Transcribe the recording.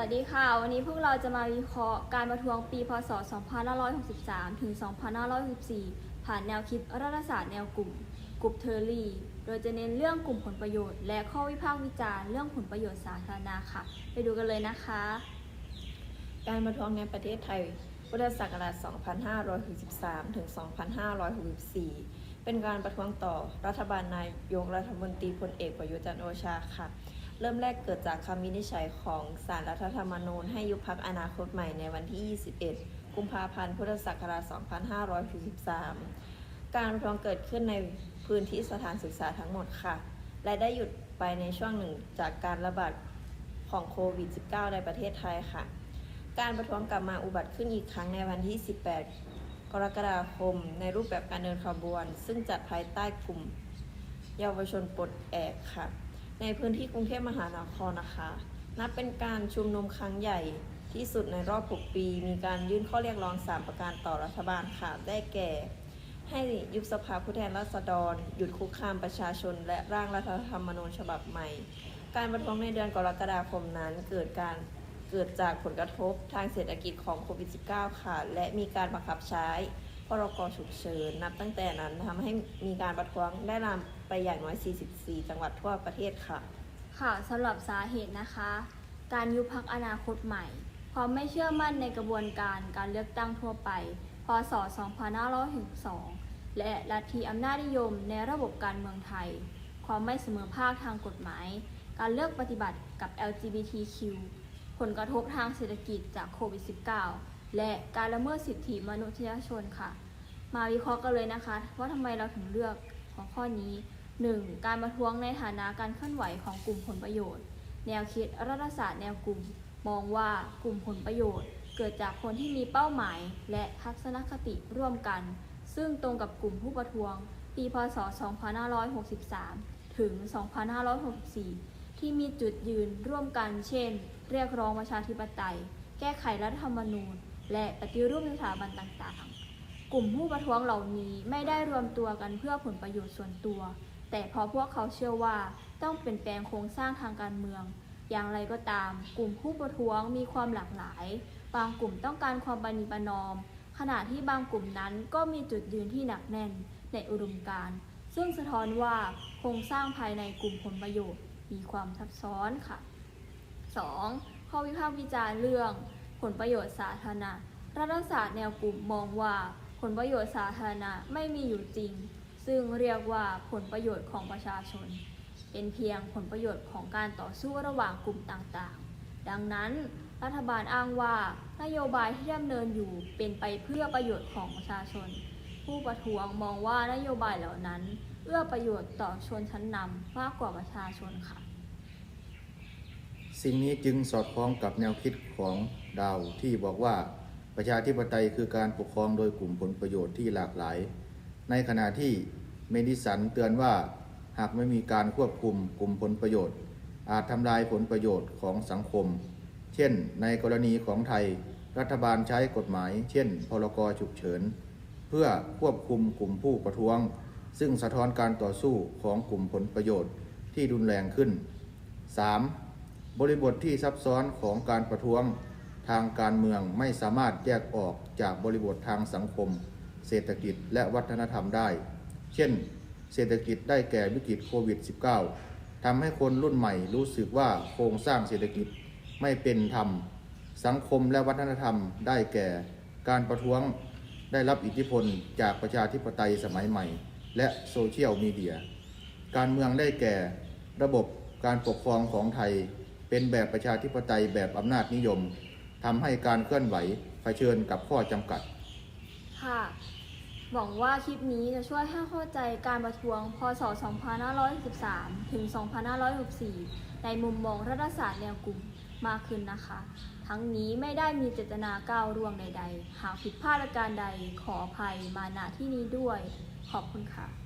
วัสดีค่ะ วันนี้พวกเราจะมาวิเคราะห์การประท้วงปีพศ 2563 ถึง 2564 ผ่านแนวคิดรัฐศาสตร์แนวกลุ่ม กลุ่มเทอร์รี่ โดยจะเน้นเรื่องกลุ่มผลประโยชน์ และข้อวิพากษ์วิจารณ์เรื่องผลประโยชน์สาธารณะค่ะ ไปดูกันเลยนะคะ การประท้วงในประเทศไทย พุทธศักราช 2563 ถึง 2564 เป็นการประท้วงต่อรัฐบาลนายกรัฐมนตรีพลเอกประยุทธ์จันทร์โอชาค่ะ เริ่มแรกเกิดจากคำวินิจฉัยของศาลรัฐธรรมนูญให้ยุบพักอนาคตใหม่ในวันที่ 21 กุมภาพันธ์ พุทธศักราช 2563 การประท้วงเกิดขึ้นในพื้นที่สถานศึกษาทั้งหมดค่ะ และได้หยุดไปในช่วงหนึ่งจากการระบาดของโควิด -19 ในประเทศไทยค่ะ การประท้วงกลับมาอุบัติขึ้นอีกครั้งในวันที่ 18 กรกฎาคม ในรูปแบบการเดินขบวน ซึ่งจัดภายใต้กลุ่ม เยาวชนปลดแอกค่ะ ในพื้นที่กรุงเทพมหานครนะคะ นับเป็นการชุมนุมครั้งใหญ่ที่สุดในรอบ 6 ปี มีการยื่นข้อเรียกร้อง 3 ประการต่อรัฐบาลค่ะ ได้แก่ ให้ยุบสภาผู้แทนราษฎร หยุดคุกคามประชาชน และร่างรัฐธรรมนูญฉบับใหม่ การประท้วงในเดือนกรกฎาคมนั้นเกิดการเกิดจากผลกระทบทางเศรษฐกิจของโควิด -19 ค่ะ และมีการบังคับใช้ พรกฉุกเฉินนับตั้งแต่นั้นทำให้มีการประท้วงได้ลามไปอย่างน้อย 44 จังหวัดทั่วประเทศค่ะ ค่ะสำหรับสาเหตุนะคะ การยุบพักอนาคตใหม่ ความไม่เชื่อมั่นในกระบวนการการเลือกตั้งทั่วไป พศ 2562 และลัทธิอำนาจนิยมในระบบการเมืองไทย ความไม่เสมอภาคทางกฎหมาย การเลือกปฏิบัติกับ LGBTQ ผลกระทบทางเศรษฐกิจจากโควิด -19 และการละเมิดสิทธิมนุษยชนค่ะ มาวิเคราะห์กันเลยนะคะ ว่าทำไมเราถึงเลือกหัวข้อนี้ 1. การประท้วงในฐานะการเคลื่อนไหวของกลุ่มผลประโยชน์ แนวคิดรัฐศาสตร์แนวกลุ่ม มองว่ากลุ่มผลประโยชน์ เกิดจากคนที่มีเป้าหมาย และทัศนคติร่วมกัน ซึ่งตรงกับกลุ่มผู้ประท้วง ปีพศ 2563 ถึง 2564 ที่มีจุดยืนร่วมกัน เช่น เรียกร้องประชาธิปไตย แก้ไขรัฐธรรมนูญ และปฏิรูปสถาบันต่างๆ กลุ่มผู้ประท้วงเหล่านี้ไม่ได้รวมตัวกันเพื่อผลประโยชน์ส่วนตัว แต่เพราะพวกเขาเชื่อว่าต้องเปลี่ยนแปลงโครงสร้างทางการเมือง อย่างไรก็ตาม กลุ่มผู้ประท้วงมีความหลากหลาย บางกลุ่มต้องการความปณิปนอม ขณะที่บางกลุ่มนั้นก็มีจุดยืนที่หนักแน่นในอุดมการณ์ซึ่งสะท้อนว่าโครงสร้างภายในกลุ่มผลประโยชน์มีความซับซ้อนค่ะ 2. ข้อวิพากษ์วิจารณ์เรื่อง ผลประโยชน์สาธารณะ รัฐศาสตร์แนวกลุ่มมองว่า ผลประโยชน์สาธารณะไม่มีอยู่จริง ซึ่งเรียกว่าผลประโยชน์ของประชาชน เป็นเพียงผลประโยชน์ของการต่อสู้ระหว่างกลุ่มต่างๆ ดังนั้น รัฐบาลอ้างว่านโยบายที่ดำเนินอยู่เป็นไปเพื่อประโยชน์ของประชาชน ผู้ประท้วงมองว่านโยบายเหล่านั้น เอื้อประโยชน์ต่อชนชั้นนำมากกว่าประชาชนค่ะ สิ่งนี้จึงสอดคล้องกับแนวคิดของดาวที่บอกว่าประชาธิปไตยคือการปกครองโดยกลุ่มผลประโยชน์ที่หลากหลาย ในขณะที่เมดิสันเตือนว่าหากไม่มีการควบคุมกลุ่มผลประโยชน์ อาจทำลายผลประโยชน์ของสังคม เช่น ในกรณีของไทย รัฐบาลใช้กฎหมาย เช่น พรกฉุกเฉิน เพื่อควบคุมกลุ่มผู้ประท้วง ซึ่งสะท้อนการต่อสู้ของกลุ่มผลประโยชน์ที่รุนแรงขึ้น 3. บริบทที่ซับซ้อนของการประท้วงทางการเมืองไม่สามารถแยกออกจากบริบททางสังคม เศรษฐกิจและวัฒนธรรมได้ เช่น เศรษฐกิจได้แก่วิกฤตโควิด -19 ทำให้คนรุ่นใหม่รู้สึกว่าโครงสร้างเศรษฐกิจไม่เป็นธรรม สังคมและวัฒนธรรมได้แก่การประท้วงได้รับอิทธิพลจากประชาธิปไตยสมัยใหม่ และโซเชียลมีเดีย การเมืองได้แก่ระบบการปกครองของไทย เป็นแบบประชาธิปไตยแบบอำนาจนิยมทำให้การเคลื่อนไหวเผชิญกับข้อจำกัด ค่ะ หวังว่าคลิปนี้จะช่วยให้เข้าใจการประท้วงพศ 2513 ถึง 2564 ในมุมมองรัฐศาสตร์แนวกลุ่มมากขึ้นนะคะ ทั้งนี้ไม่ได้มีเจตนาก้าวร่วงใด ๆ หากผิดพลาดประการใดขออภัยมาณที่นี้ด้วย ขอบคุณค่ะ